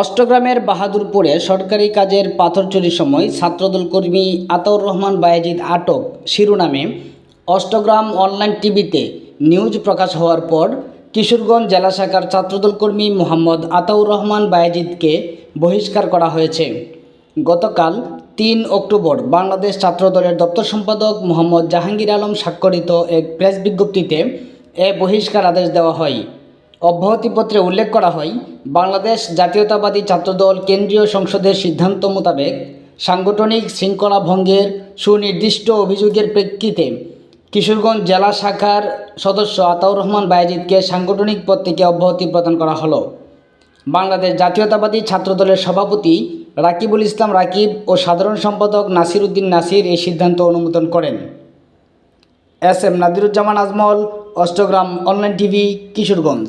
অষ্টগ্রামের বাহাদুরপুরে সরকারি কাজের পাথর চুরির সময় ছাত্রদল কর্মী আতাউর রহমান, বায়েজিদ আটক শিরোনামে অষ্টগ্রাম অনলাইন টিভিতে নিউজ প্রকাশ হওয়ার পর কিশোরগঞ্জ জেলা শাখার ছাত্রদল কর্মী মোহাম্মদ আতাউর রহমান, বায়েজিদকে বহিষ্কার করা হয়েছে। গতকাল তিন অক্টোবর বাংলাদেশ ছাত্রদলের দপ্তর সম্পাদক মোহাম্মদ জাহাঙ্গীর আলম স্বাক্ষরিত এক প্রেস বিজ্ঞপ্তিতে এ বহিষ্কার আদেশ দেওয়া হয়। অব্যাহতিপত্রে উল্লেখ করা হয় বাংলাদেশ জাতীয়তাবাদী ছাত্রদল কেন্দ্রীয় সংসদের সিদ্ধান্ত মোতাবেক সাংগঠনিক শৃঙ্খলা ভঙ্গের সুনির্দিষ্ট অভিযোগের প্রেক্ষিতে কিশোরগঞ্জ জেলা শাখার সদস্য আতাউর রহমান বায়েজিদকে সাংগঠনিক পদ থেকে অব্যাহতি প্রদান করা হলো। বাংলাদেশ জাতীয়তাবাদী ছাত্রদলের সভাপতি রাকিবুল ইসলাম রাকিব ও সাধারণ সম্পাদক নাসির উদ্দিন নাসির এই সিদ্ধান্ত অনুমোদন করেন। S M Nadiruzzaman Azmal, Austagram online TV, Kishoreganj.